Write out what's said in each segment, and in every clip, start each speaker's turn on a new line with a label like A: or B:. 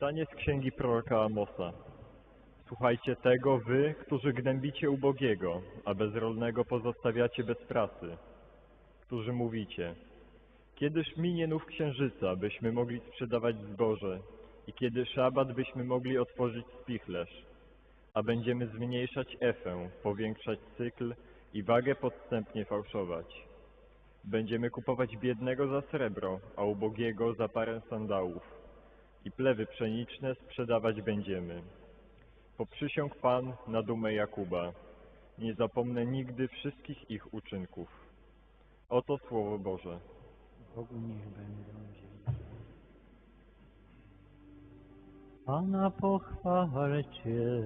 A: Czytanie z księgi proroka Amosa. Słuchajcie tego, wy, którzy gnębicie ubogiego, a bezrolnego pozostawiacie bez pracy, którzy mówicie, kiedyż minie nów księżyca, byśmy mogli sprzedawać zboże i kiedy szabat, byśmy mogli otworzyć spichlerz, a będziemy zmniejszać efę, powiększać cykl i wagę podstępnie fałszować. Będziemy kupować biednego za srebro, a ubogiego za parę sandałów i plewy pszeniczne sprzedawać będziemy. Poprzysiąg Pan na dumę Jakuba. Nie zapomnę nigdy wszystkich ich uczynków. Oto Słowo Boże.
B: Bogu niech będą dzięki. Pana pochwalcie,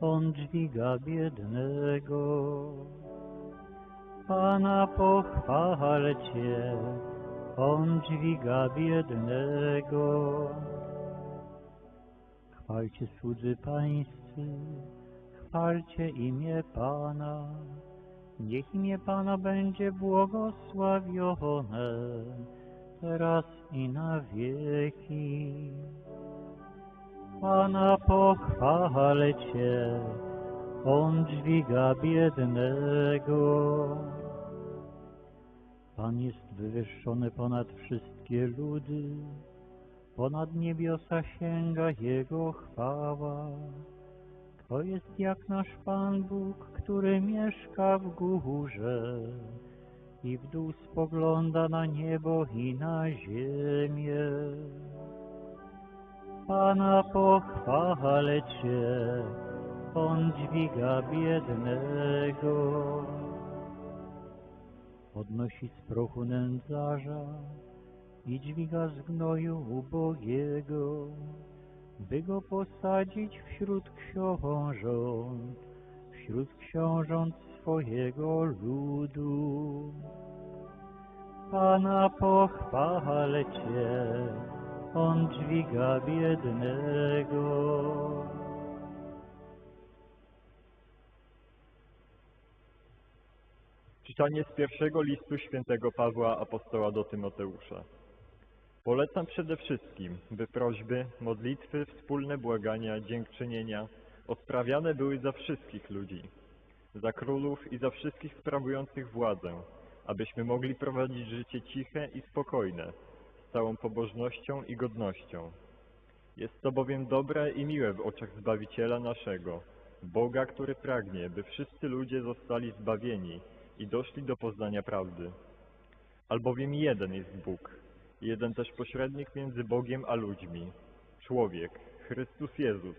B: On dźwiga biednego. Pana pochwalcie, On dźwiga biednego. Chwalcie cudzy pańscy, chwalcie imię Pana. Niech imię Pana będzie błogosławione, teraz i na wieki. Pana pochwalcie, On dźwiga biednego. Pan jest wywyższony ponad wszystkie ludy, ponad niebiosa sięga Jego chwała. Kto jest jak nasz Pan Bóg, który mieszka w górze i w dół spogląda na niebo i na ziemię? Pana pochwalcie, On dźwiga biednego. Podnosi z prochu nędzarza i dźwiga z gnoju ubogiego by go posadzić wśród książąt, wśród książąt swojego ludu. Pana pochwalcie, On dźwiga biednego.
A: Czytanie z pierwszego listu świętego Pawła apostoła do Tymoteusza. Polecam przede wszystkim, by prośby, modlitwy, wspólne błagania, dziękczynienia odprawiane były za wszystkich ludzi, za królów i za wszystkich sprawujących władzę, abyśmy mogli prowadzić życie ciche i spokojne, z całą pobożnością i godnością. Jest to bowiem dobre i miłe w oczach Zbawiciela naszego, Boga, który pragnie, by wszyscy ludzie zostali zbawieni i doszli do poznania prawdy. Albowiem jeden jest Bóg, jeden też pośrednik między Bogiem a ludźmi, człowiek, Chrystus Jezus,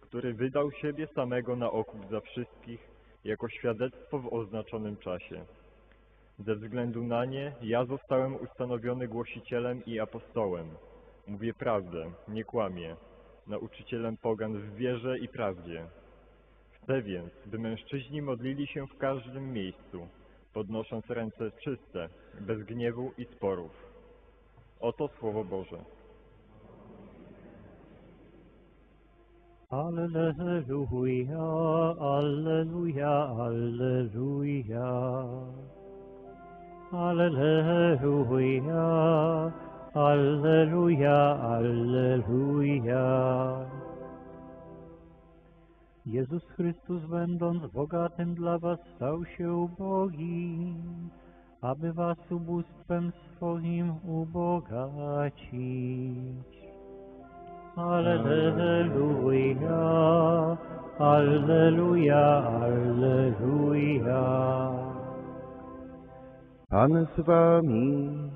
A: który wydał siebie samego na okup za wszystkich, jako świadectwo w oznaczonym czasie. Ze względu na nie ja zostałem ustanowiony głosicielem i apostołem. Mówię prawdę, nie kłamię, nauczycielem pogan w wierze i prawdzie. Chcę więc, by mężczyźni modlili się w każdym miejscu, podnosząc ręce czyste, bez gniewu i sporów. Oto Słowo Boże.
B: Alleluja, Alleluja, Alleluja. Alleluja, Alleluja, Alleluja. Jezus Chrystus, będąc bogatym dla was, stał się ubogim, aby was ubóstwem swoim ubogacić. Alleluja, Alleluja, Alleluja.
C: Pan z wami,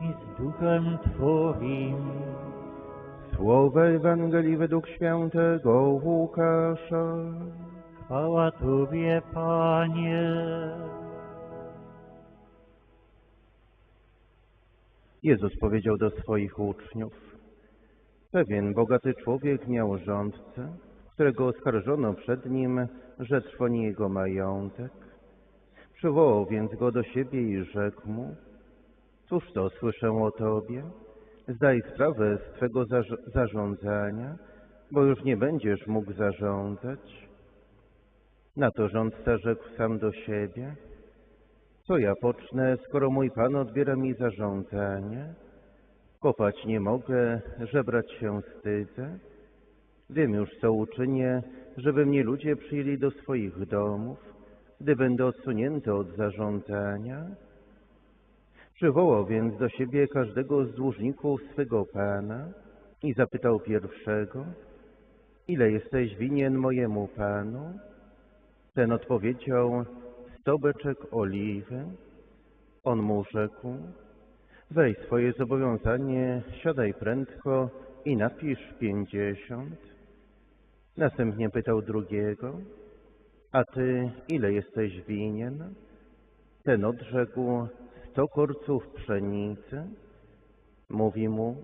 B: I z duchem Twoim,
C: słowa Ewangelii według świętego Łukasza.
B: chwała Tobie, Panie.
C: Jezus powiedział do swoich uczniów, pewien bogaty człowiek miał rządcę, którego oskarżono przed nim, że trwoni jego majątek. Przywołał więc go do siebie i rzekł mu, cóż to słyszę o tobie? Zdaj sprawę z twego zarz- zarządzania, bo już nie będziesz mógł zarządzać. Na to rządca rzekł sam do siebie, co ja pocznę, skoro mój Pan odbiera mi zarządzanie? Kopać nie mogę, żebrać się wstydzę. Wiem już, co uczynię, żeby mnie ludzie przyjęli do swoich domów, gdy będę odsunięty od zarządzania. Przywołał więc do siebie każdego z dłużników swego pana i zapytał pierwszego, ile jesteś winien mojemu panu? Ten odpowiedział, sto beczek oliwy. On mu rzekł, weź swoje zobowiązanie, siadaj prędko i napisz pięćdziesiąt. Następnie pytał drugiego, a ty ile jesteś winien? Ten odrzekł, sto korców pszenicy. Mówi mu,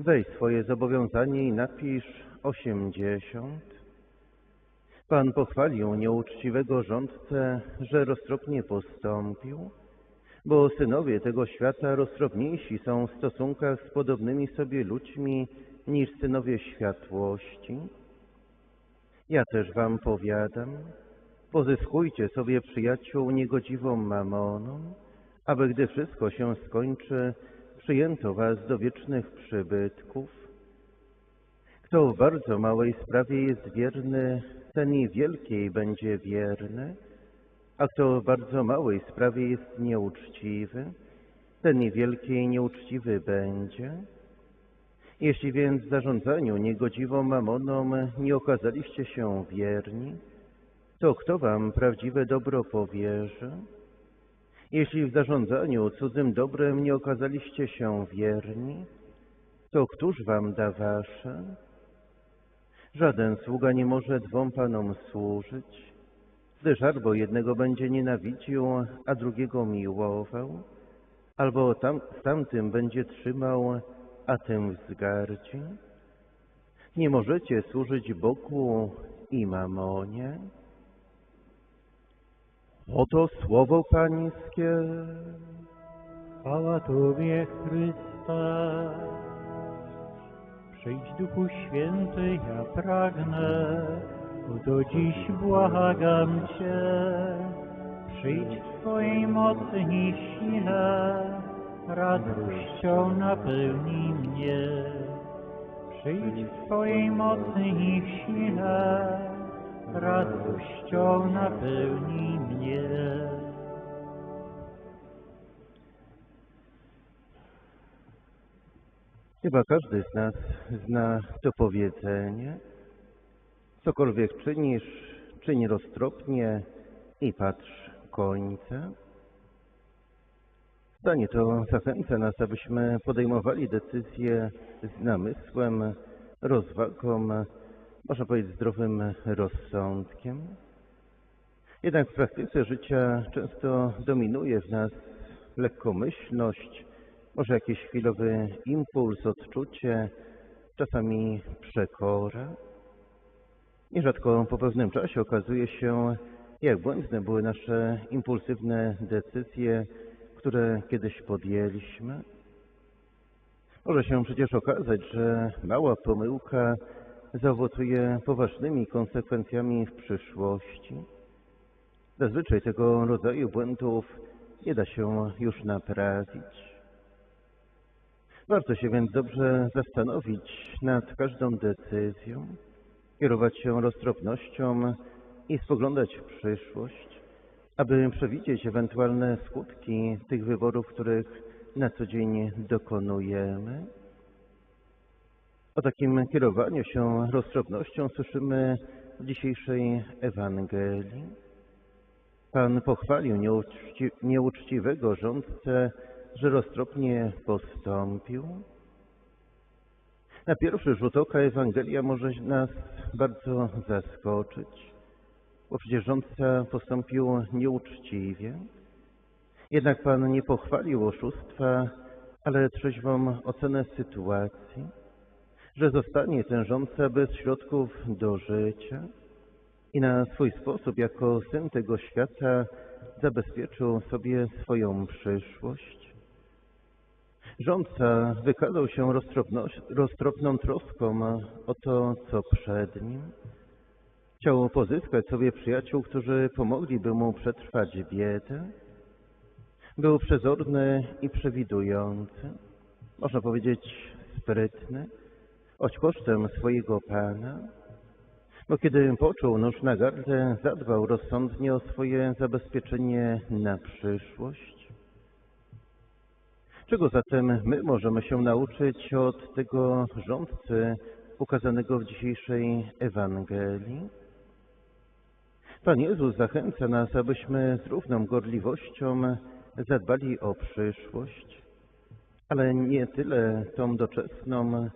C: weź swoje zobowiązanie i napisz osiemdziesiąt. Pan pochwalił nieuczciwego rządcę, że roztropnie postąpił, bo synowie tego świata roztropniejsi są w stosunkach z podobnymi sobie ludźmi niż synowie światłości. Ja też wam powiadam, pozyskujcie sobie przyjaciół niegodziwą mamoną, aby gdy wszystko się skończy, przyjęto was do wiecznych przybytków. Kto w bardzo małej sprawie jest wierny, ten i wielkiej będzie wierny, a kto w bardzo małej sprawie jest nieuczciwy, ten i wielkiej nieuczciwy będzie. Jeśli więc w zarządzaniu niegodziwą mamoną nie okazaliście się wierni, to kto wam prawdziwe dobro powierzy? Jeśli w zarządzaniu cudzym dobrem nie okazaliście się wierni, to któż wam da wasze? Żaden sługa nie może dwom panom służyć, gdyż albo jednego będzie nienawidził, a drugiego miłował, albo tam, tamtym będzie trzymał, a tym wzgardzi. Nie możecie służyć Bogu i mamonie. Oto słowo Pańskie.
B: Chwała Tobie, Chryste. Przyjdź Duchu Święty, ja pragnę, oto dziś błagam Cię. Przyjdź w Twojej mocy i sile, radością napełnij mnie. Przyjdź w Twojej mocy i sile, radością napełnij mnie.
C: Chyba każdy z nas zna to powiedzenie. Cokolwiek czynisz, czyń roztropnie i patrz końca. Zdanie to zachęca nas, abyśmy podejmowali decyzje z namysłem, rozwagą, można powiedzieć zdrowym rozsądkiem. Jednak w praktyce życia często dominuje w nas lekkomyślność, może jakiś chwilowy impuls, odczucie, czasami przekora. Nierzadko po pewnym czasie okazuje się, jak błędne były nasze impulsywne decyzje, które kiedyś podjęliśmy. Może się przecież okazać, że mała pomyłka zaowocuje poważnymi konsekwencjami w przyszłości. Zazwyczaj tego rodzaju błędów nie da się już naprawić. Warto się więc dobrze zastanowić nad każdą decyzją, kierować się roztropnością i spoglądać w przyszłość, aby przewidzieć ewentualne skutki tych wyborów, których na co dzień dokonujemy. O takim kierowaniu się roztropnością słyszymy w dzisiejszej Ewangelii. Pan pochwalił nieuczci nieuczciwego rządcę, że roztropnie postąpił. Na pierwszy rzut oka Ewangelia może nas bardzo zaskoczyć, bo przecież rządca postąpił nieuczciwie. Jednak Pan nie pochwalił oszustwa, ale trzeźwą ocenę sytuacji, że zostanie ten rządca bez środków do życia i na swój sposób, jako syn tego świata, zabezpieczył sobie swoją przyszłość. Rządca wykazał się roztropną troską o to, co przed nim. Chciał pozyskać sobie przyjaciół, którzy pomogliby mu przetrwać biedę. Był przezorny i przewidujący. można powiedzieć sprytny, choć kosztem swojego Pana, bo kiedy począł nóż na gardle, zadbał rozsądnie o swoje zabezpieczenie na przyszłość. Czego zatem my możemy się nauczyć od tego rządcy ukazanego w dzisiejszej Ewangelii? Pan Jezus zachęca nas, abyśmy z równą gorliwością zadbali o przyszłość, ale nie tyle tą doczesną,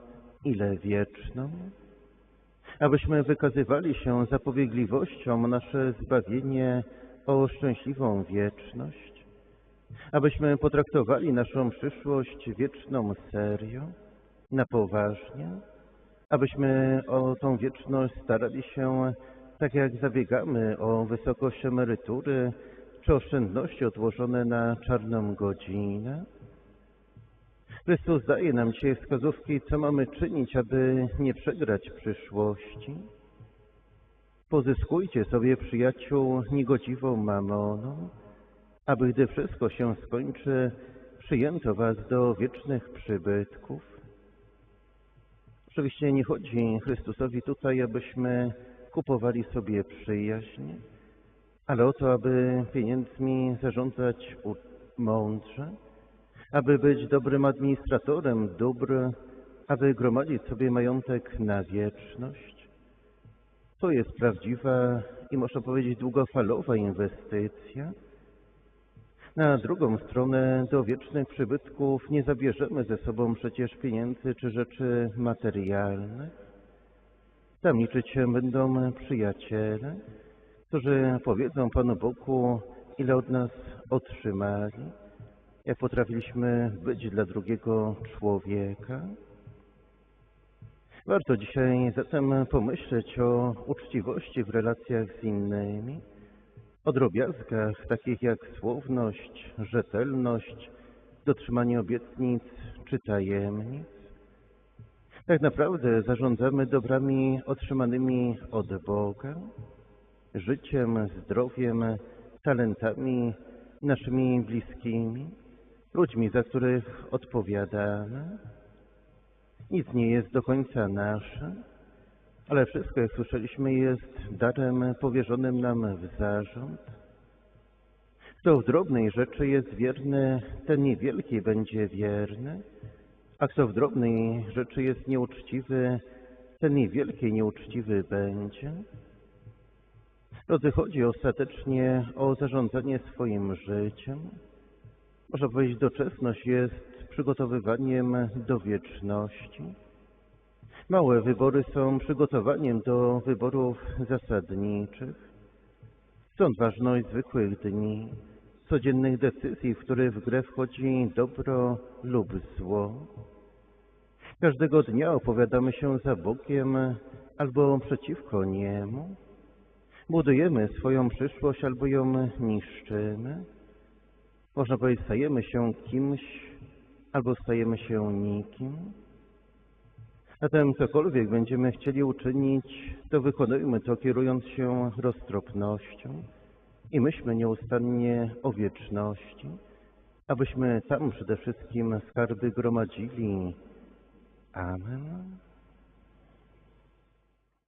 C: ile wieczną. Abyśmy wykazywali się zapobiegliwością nasze zbawienie, o szczęśliwą wieczność. Abyśmy potraktowali naszą przyszłość wieczną serio, na poważnie. Abyśmy o tą wieczność starali się tak jak zabiegamy o wysokość emerytury czy oszczędności odłożone na czarną godzinę. Chrystus daje nam dzisiaj wskazówki, co mamy czynić, aby nie przegrać przyszłości. Pozyskujcie sobie przyjaciół niegodziwą mamoną, aby gdy wszystko się skończy, przyjęto was do wiecznych przybytków. Oczywiście nie chodzi Chrystusowi tutaj, abyśmy kupowali sobie przyjaźń, ale o to, aby pieniędzmi zarządzać mądrze, aby być dobrym administratorem dóbr, aby gromadzić sobie majątek na wieczność. To jest prawdziwa i można powiedzieć długofalowa inwestycja. Na drugą stronę do wiecznych przybytków nie zabierzemy ze sobą przecież pieniędzy czy rzeczy materialnych. Tam liczyć się będą przyjaciele, którzy powiedzą Panu Bogu, ile od nas otrzymali, jak potrafiliśmy być dla drugiego człowieka. Warto dzisiaj zatem pomyśleć o uczciwości w relacjach z innymi, o drobiazgach takich jak słowność, rzetelność, dotrzymanie obietnic czy tajemnic. Tak naprawdę zarządzamy dobrami otrzymanymi od Boga, życiem, zdrowiem, talentami naszymi bliskimi, ludźmi, za których odpowiadamy. Nic nie jest do końca nasze, ale wszystko, jak słyszeliśmy, jest darem powierzonym nam w zarząd. Kto w drobnej rzeczy jest wierny, ten niewielkiej będzie wierny, a kto w drobnej rzeczy jest nieuczciwy, ten niewielkiej nieuczciwy będzie. Drodzy, chodzi ostatecznie o zarządzanie swoim życiem. Można powiedzieć, doczesność jest przygotowywaniem do wieczności. Małe wybory są przygotowaniem do wyborów zasadniczych. Stąd ważność zwykłych dni, codziennych decyzji, w które w grę wchodzi dobro lub zło. Każdego dnia opowiadamy się za Bogiem albo przeciwko Niemu. Budujemy swoją przyszłość albo ją niszczymy. Można powiedzieć, stajemy się kimś albo stajemy się nikim. Zatem cokolwiek będziemy chcieli uczynić, to wykonujmy to kierując się roztropnością i myślmy nieustannie o wieczności, abyśmy tam przede wszystkim skarby gromadzili. Amen.